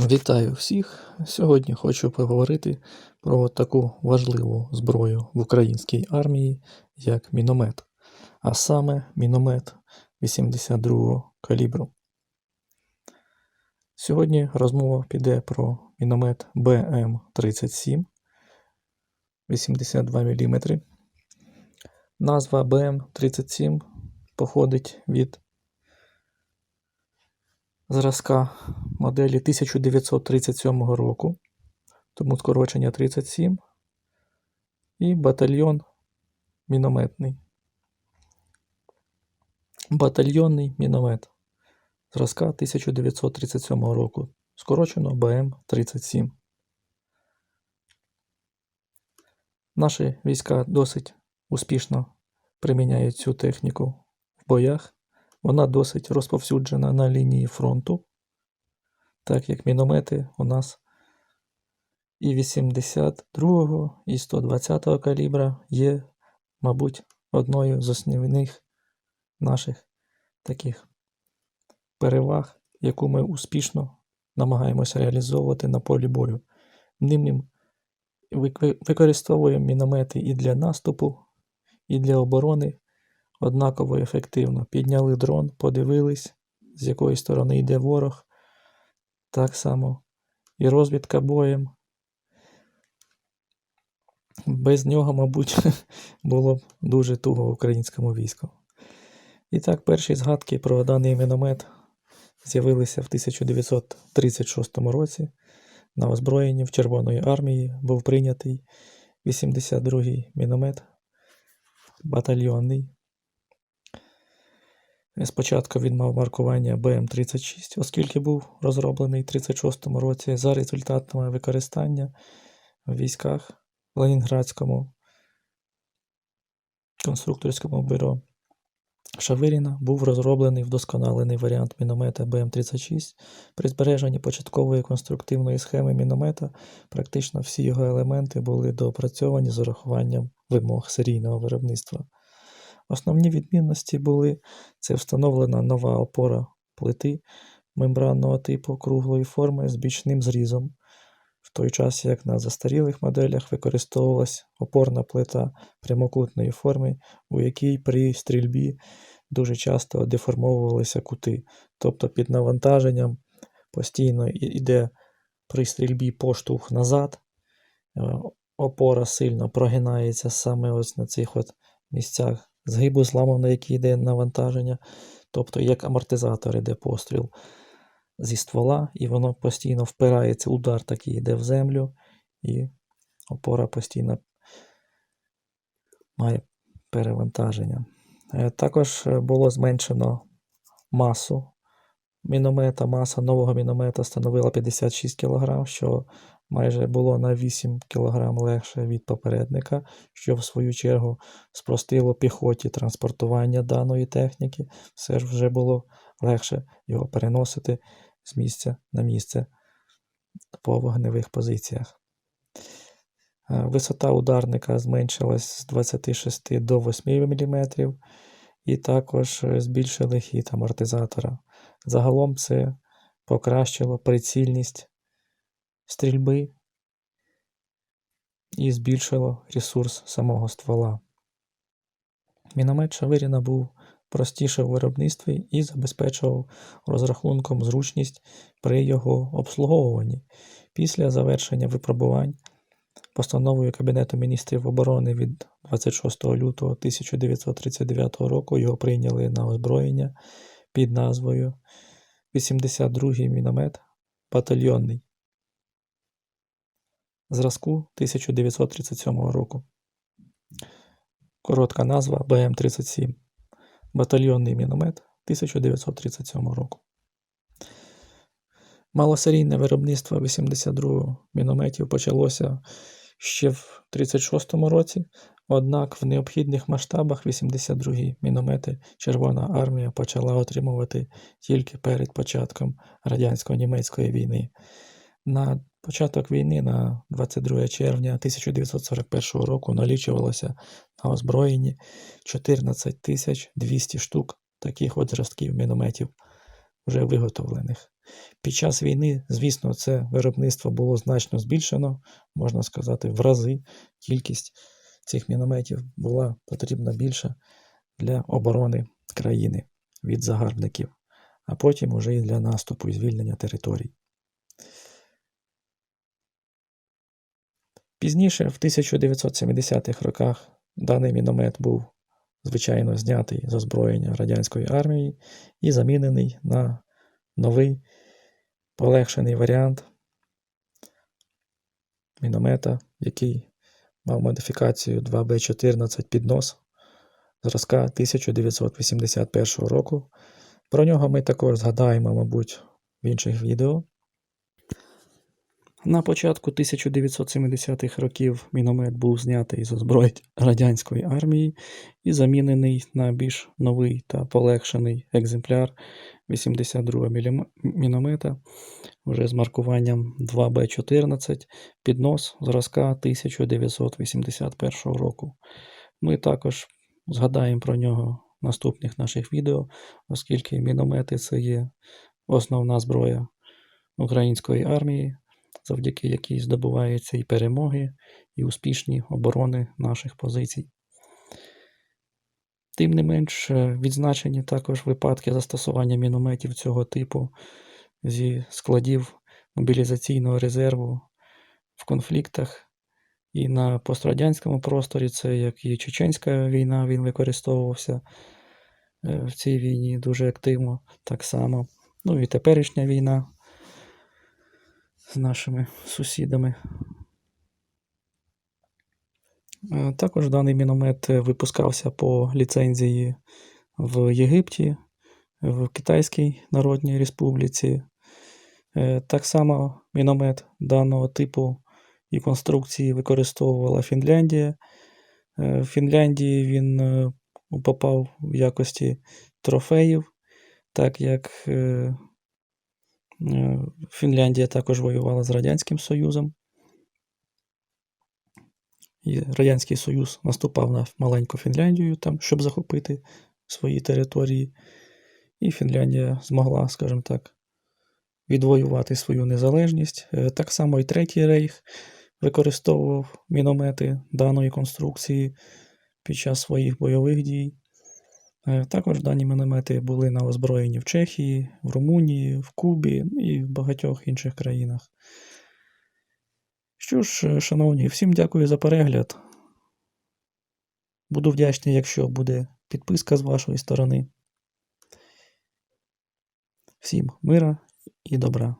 Вітаю всіх! Сьогодні хочу поговорити про таку важливу зброю в українській армії, як міномет, а саме міномет 82-го калібру. Сьогодні розмова піде про міномет БМ-37 82 мм. Назва БМ-37 походить від зразка моделі 1937 року, тому скорочення 37 і батальйон мінометний. Батальйонний міномет зразка 1937 року, скорочено БМ-37. Наші війська досить успішно приміняють цю техніку в боях. Вона досить розповсюджена на лінії фронту, так як міномети у нас і 82-го, і 120-го калібра є, мабуть, одною з основних наших таких переваг, яку ми успішно намагаємося реалізовувати на полі бою. Ними використовуємо міномети і для наступу, і для оборони однаково ефективно. Підняли дрон, подивились, з якої сторони йде ворог. Так само і розвідка боєм. Без нього, мабуть, було б дуже туго українському війську. І так, перші згадки про даний міномет з'явилися в 1936 році. На озброєнні в Червоної армії був прийнятий 82-й міномет батальйонний. Спочатку він мав маркування БМ-36, оскільки був розроблений в 1936 році за результатами використання в військах в Ленінградському конструкторському бюро Шавиріна був розроблений вдосконалений варіант міномета БМ-36. При збереженні початкової конструктивної схеми міномета практично всі його елементи були доопрацьовані з урахуванням вимог серійного виробництва. Основні відмінності були це встановлена нова опора плити мембранного типу круглої форми з бічним зрізом, в той час як на застарілих моделях використовувалась опорна плита прямокутної форми, у якій при стрільбі дуже часто деформовувалися кути, тобто під навантаженням постійно йде при стрільбі поштовх назад, е, опора сильно прогинається саме ось на цих от місцях згибу зламу, на який йде навантаження, тобто як амортизатор йде постріл зі ствола, і воно постійно впирається, удар такий йде в землю, і опора постійно має перевантаження. Е, також е, було зменшено масу міномета. Маса нового міномета становила 56 кг, що майже було на 8 кг легше від попередника, що в свою чергу спростило піхоті транспортування даної техніки. Все ж вже було легше його переносити з місця на місце по вогневих позиціях. Е, висота ударника зменшилась з 26 до 8 мм, і також збільшили хід амортизатора. Загалом це покращило прицільність стрільби і збільшило ресурс самого ствола. Міномет Шавиріна був простіше в виробництві і забезпечував розрахунком зручність при його обслуговуванні. Після завершення випробувань постановою Кабінету міністрів оборони від 26 лютого 1939 року його прийняли на озброєння під назвою 82-й міномет батальйонний зразку 1937 року. Коротка назва БМ-37. Батальйонний міномет 1937 року. Малосерійне виробництво 82 мінометів почалося ще в 1936 році, однак в необхідних масштабах 82-гі міномети Червона армія почала отримувати тільки перед початком радянсько-німецької війни. На початок війни, на 22 червня 1941 року, налічувалося на озброєнні 14 200 штук таких от зразків мінометів, вже виготовлених. Під час війни, звісно, це виробництво було значно збільшено, можна сказати, в рази кількість цих мінометів була потрібна більша для оборони країни від загарбників, а потім уже і для наступу і звільнення територій. Пізніше, в 1970-х роках, даний міномет був, звичайно, знятий з озброєння радянської армії і замінений на новий полегшений варіант міномета, який мав модифікацію 2Б14 піднос зразка 1981 року. Про нього ми також згадаємо, мабуть, в інших відео. На початку 1970-х років міномет був знятий з озброєнь радянської армії і замінений на більш новий та полегшений екземпляр 82 мм міномета вже з маркуванням 2Б14 піднос зразка 1981 року. Ми також згадаємо про нього в наступних наших відео, оскільки міномети це є основна зброя української армії, завдяки якій здобуваються і перемоги, і успішні оборони наших позицій. Тим не менш, е, відзначені також випадки застосування мінометів цього типу зі складів мобілізаційного резерву в конфліктах. І на пострадянському просторі це як і Чеченська війна, він використовувався е, в цій війні дуже активно, так само. Ну і теперішня війна з нашими сусідами. Е, Також даний міномет випускався по ліцензії в Єгипті, в Китайській Народній Республіці. Е, Так само міномет даного типу і конструкції використовувала Фінляндія. Е, В Фінляндії він е, попав в якості трофеїв, так як е, е, Фінляндія також воювала з Радянським Союзом. І Радянський Союз наступав на маленьку Фінляндію, там, щоб захопити свої території. І Фінляндія змогла, скажімо так, відвоювати свою незалежність. Е, Так само і Третій рейх використовував міномети даної конструкції під час своїх бойових дій. Е, Також дані міномети були на озброєнні в Чехії, в Румунії, в Кубі і в багатьох інших країнах. Що ж, е, шановні, всім дякую за перегляд. Буду вдячний, якщо буде підписка з вашої сторони. Всім мира і добра.